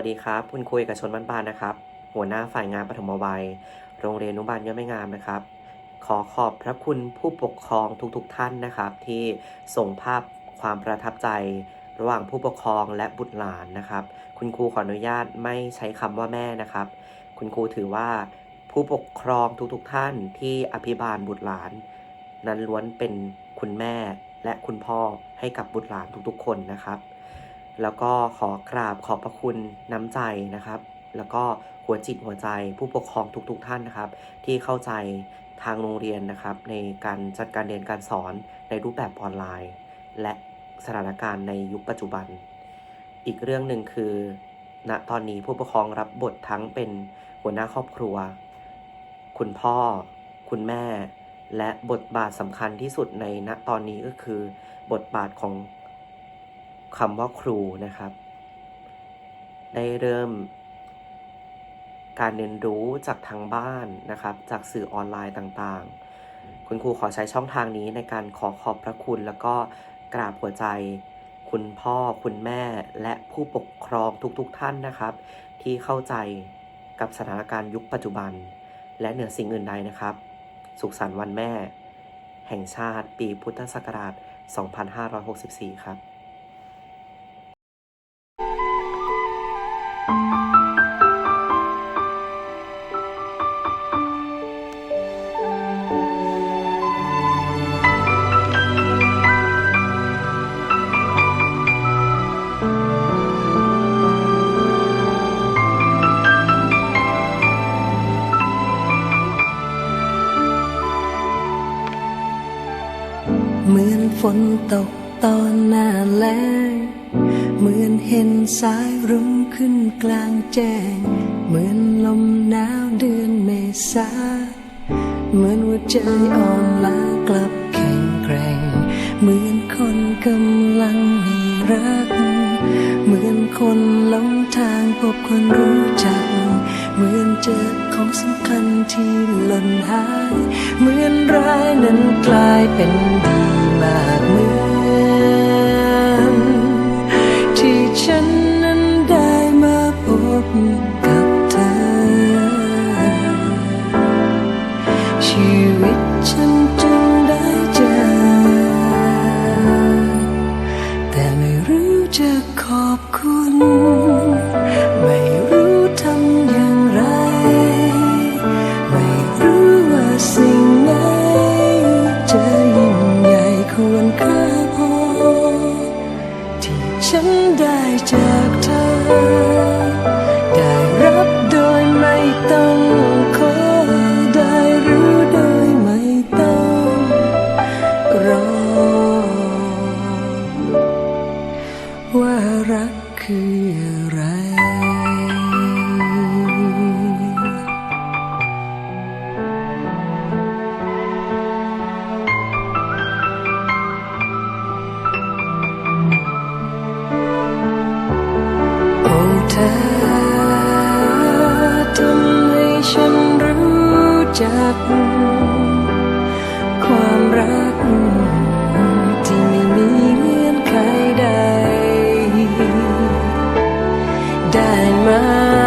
วัสดีครับ คุณครูเอกชนบ้านปานนะครับ หัวหน้าฝ่ายงานปฐมวัย โรงเรียนอนุบาลยอดไม่งามนะครับ ขอขอบพระคุณผู้ปกครองทุกๆทท่านนะครับ ที่ส่งภาพความประทับใจ ระหว่างผู้ปกครองและบุตรหลานนะครับ คุณครูขออนุญาตไม่ใช้คำว่าแม่นะครับ คุณครูถือว่าผู้ปกครองทุกๆทท่านที่อภิบาลบุตรหลาน นั้นล้วนเป็นคุณแม่และคุณพ่อให้กับบุตรหลานทุกๆ คนนะครับ แล้วก็ขอกราบขอบพระคุณน้ำใจนะครับ แล้วก็หัวจิตหัวใจผู้ปกครองทุกๆทท่านนะครับ ที่เข้าใจทางโรงเรียนนะครับ ในการจัดการเรียนการสอนในรูปแบบออนไลน์ และสถานการณ์ในยุคปัจจุบัน อีกเรื่องหนึ่งคือณตอนนี้ผู้ปกครองรับบททั้งเป็นหัวหน้าครอบครัว คุณพ่อ คุณแม่ และบทบาทสำคัญที่สุดในณตอนนี้ก็คือ บทบาทของ คำว่าครูนะครับ ได้เริ่ม การเรียนรู้จากทางบ้านนะครับ จากสื่อออนไลน์ต่างๆ คุณครูขอใช้ช่องทางนี้ในการขอขอบพระคุณ แล้วก็กราบหัวใจ คุณพ่อ คุณแม่ และผู้ปกครองทุกๆทท่านนะครับ ที่เข้าใจกับสถานการณ์ยุคปัจจุบัน และเหนือสิ่งอื่นใดนะครับ สุขสันต์วันแม่ แห่งชาติปีพุทธศักราช 2564 ครับ เหมือนฝนตกตอนหน้าแล้ง เหมือนเห็นสายรุ้งขึ้นกลางแจ้ง เหมือนลมหนาวเดือนเมษา เหมือนหัวใจอ่อนล้ากลับแข็งแกร่ง เหมือนคนกำลังมีรัก เหมือนคนหลงทางพบคนรู้จัก เหมือนเจอของสำคัญที่หล่นหาย เหมือนร้ายนั้นกลายเป็นดีมากเหมือ you return. จัก ความรัก ที่ไม่มีเงื่อนไขใด ได้มา